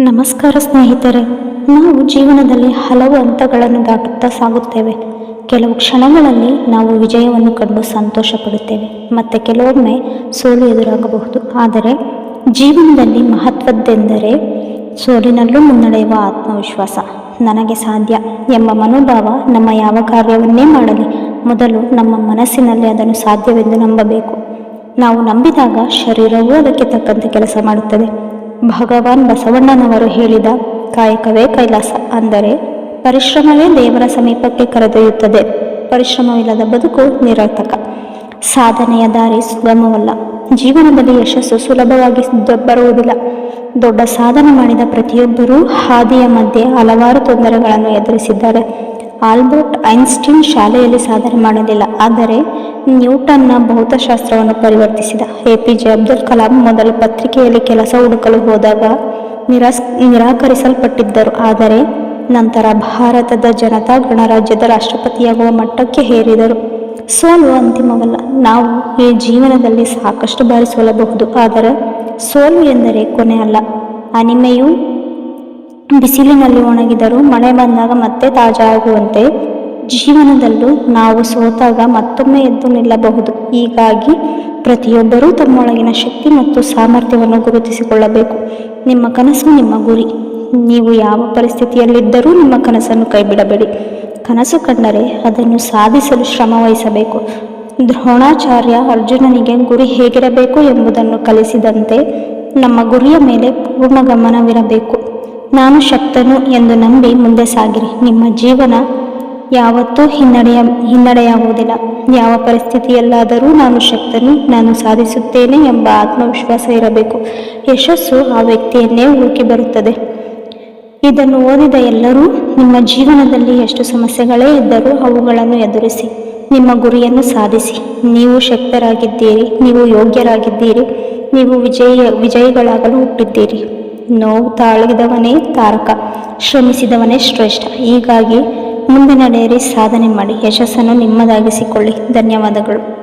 ನಮಸ್ಕಾರ ಸ್ನೇಹಿತರೆ, ನಾವು ಜೀವನದಲ್ಲಿ ಹಲವು ಹಂತಗಳನ್ನು ದಾಟುತ್ತಾ ಸಾಗುತ್ತೇವೆ. ಕೆಲವು ಕ್ಷಣಗಳಲ್ಲಿ ನಾವು ವಿಜಯವನ್ನು ಕಂಡು ಸಂತೋಷ ಪಡುತ್ತೇವೆ ಮತ್ತು ಕೆಲವೊಮ್ಮೆ ಸೋಲು ಎದುರಾಗಬಹುದು. ಆದರೆ, ಜೀವನದಲ್ಲಿ ಮಹತ್ವದ್ದೆಂದರೆ ಸೋಲಿನಲ್ಲೂ ಮುನ್ನಡೆಯುವ ಆತ್ಮವಿಶ್ವಾಸ. ನನಗೆ ಸಾಧ್ಯ ಎಂಬ ಮನೋಭಾವ ನಮ್ಮ ಯಾವ ಕಾರ್ಯವನ್ನೇ ಮಾಡಲಿ, ಮೊದಲು ನಮ್ಮ ಮನಸ್ಸಿನಲ್ಲಿ ಅದನ್ನು ಸಾಧ್ಯವೆಂದು ನಂಬಬೇಕು. ನಾವು ನಂಬಿದಾಗ ಶರೀರವೂ ಅದಕ್ಕೆ ತಕ್ಕಂತೆ ಕೆಲಸ ಮಾಡುತ್ತದೆ. ಭಗವಾನ್ ಬಸವಣ್ಣನವರು ಹೇಳಿದ ಕಾಯಕವೇ ಕೈಲಾಸ ಅಂದರೆ ಪರಿಶ್ರಮವೇ ದೇವರ ಸಮೀಪಕ್ಕೆ ಕರೆದೊಯ್ಯುತ್ತದೆ. ಪರಿಶ್ರಮವಿಲ್ಲದ ಬದುಕು ನಿರರ್ಥಕ. ಸಾಧನೆಯ ದಾರಿ ಸುಗಮವಲ್ಲ ಜೀವನದಲ್ಲಿ ಯಶಸ್ಸು ಸುಲಭವಾಗಿ ಬರುವುದಿಲ್ಲ ದೊಡ್ಡ ಸಾಧನೆ ಮಾಡಿದ ಪ್ರತಿಯೊಬ್ಬರೂ ಹಾದಿಯ ಮಧ್ಯೆ ಹಲವಾರು ತೊಂದರೆಗಳನ್ನು ಎದುರಿಸಿದ್ದಾರೆ. ಆಲ್ಬರ್ಟ್ ಐನ್ಸ್ಟೀನ್ ಶಾಲೆಯಲ್ಲಿ ಸಾಧನೆ ಮಾಡಲಿಲ್ಲ. ಆದರೆ ನ್ಯೂಟನ್ನ ಭೌತಶಾಸ್ತ್ರವನ್ನು ಪರಿವರ್ತಿಸಿದ A P J Abdul Kalam ಮೊದಲು ಪತ್ರಿಕೆಯಲ್ಲಿ ಕೆಲಸ ಹುಡುಕಲು ಹೋದಾಗ ನಿರಾಸ್, ನಿರಾಕರಿಸಲ್ಪಟ್ಟಿದ್ದರು. ಆದರೆ ನಂತರ ಭಾರತದ ಜನತಾ ಗಣರಾಜ್ಯದ ರಾಷ್ಟ್ರಪತಿಯಾಗುವ ಮಟ್ಟಕ್ಕೆ ಹೇರಿದರು ಸೋಲು ಅಂತಿಮವಲ್ಲ. ನಾವು ಈ ಜೀವನದಲ್ಲಿ ಸಾಕಷ್ಟು ಬಾರಿ ಸೋಲಬಹುದು ಆದರೆ ಸೋಲು ಎಂದರೆ ಕೊನೆ ಅಲ್ಲ. ಅನಿಮೆಯು ಬಿಸಿಲಿನಲ್ಲಿ ಒಣಗಿದರೂ ಮಳೆ ಬಂದಾಗ ಮತ್ತೆ ತಾಜಾ ಆಗುವಂತೆ ಜೀವನದಲ್ಲೂ ನಾವು ಸೋತಾಗ ಮತ್ತೊಮ್ಮೆ ಎದ್ದು ನಿಲ್ಲಬಹುದು. ಹೀಗಾಗಿ ಪ್ರತಿಯೊಬ್ಬರೂ ತಮ್ಮೊಳಗಿನ ಶಕ್ತಿ ಮತ್ತು ಸಾಮರ್ಥ್ಯವನ್ನು ಗುರುತಿಸಿಕೊಳ್ಳಬೇಕು. ನಿಮ್ಮ ಕನಸು ನಿಮ್ಮ ಗುರಿ. ನೀವು ಯಾವ ಪರಿಸ್ಥಿತಿಯಲ್ಲಿದ್ದರೂ ನಿಮ್ಮ ಕನಸನ್ನು ಕೈಬಿಡಬೇಡಿ. ಕನಸು ಕಂಡರೆ ಅದನ್ನು ಸಾಧಿಸಲು ಶ್ರಮವಹಿಸಬೇಕು ದ್ರೋಣಾಚಾರ್ಯ ಅರ್ಜುನನಿಗೆ ಗುರಿ ಹೇಗಿರಬೇಕು ಎಂಬುದನ್ನು ಕಲಿಸಿದಂತೆ ನಮ್ಮ ಗುರಿಯ ಮೇಲೆ ಪೂರ್ಣ ಗಮನವಿರಬೇಕು. ನಾನು ಶಕ್ತನು ಎಂದು ನಂಬಿ ಮುಂದೆ ಸಾಗಿರಿ. ನಿಮ್ಮ ಜೀವನ ಯಾವತ್ತೂ ಹಿನ್ನಡೆಯ, ಹಿನ್ನಡೆಯಾಗುವುದಿಲ್ಲ. ಯಾವ ಪರಿಸ್ಥಿತಿಯಲ್ಲಾದರೂ ನಾನು ಶಕ್ತನು, ನಾನು ಸಾಧಿಸುತ್ತೇನೆ ಎಂಬ ಆತ್ಮವಿಶ್ವಾಸ ಇರಬೇಕು. ಯಶಸ್ಸು ಆ ವ್ಯಕ್ತಿಯನ್ನೇ ಹುಡುಕಿ ಬರುತ್ತದೆ. ಇದನ್ನು ಓದಿದ ಎಲ್ಲರೂ, ನಿಮ್ಮ ಜೀವನದಲ್ಲಿ ಎಷ್ಟು ಸಮಸ್ಯೆಗಳೇ ಇದ್ದರೂ ಅವುಗಳನ್ನು ಎದುರಿಸಿ, ನಿಮ್ಮ ಗುರಿಯನ್ನು ಸಾಧಿಸಿ. ನೀವು ಶಕ್ತರಾಗಿದ್ದೀರಿ, ನೀವು ಯೋಗ್ಯರಾಗಿದ್ದೀರಿ, ನೀವು ವಿಜಯ, ವಿಜಯಿಗಳಾಗಲು ಹುಟ್ಟಿದ್ದೀರಿ. ನೋವು ತಾಳಿದವನೇ ತಾರಕ, ಶ್ರಮಿಸಿದವನೇ ಶ್ರೇಷ್ಠ. ಹೀಗಾಗಿ ಮುಂದೆ ಡೈರಿ ಸಾಧನೆ ಮಾಡಿ ಯಶಸ್ಸನ್ನು ನಿಮ್ಮದಾಗಿಸಿಕೊಳ್ಳಿ. ಧನ್ಯವಾದಗಳು.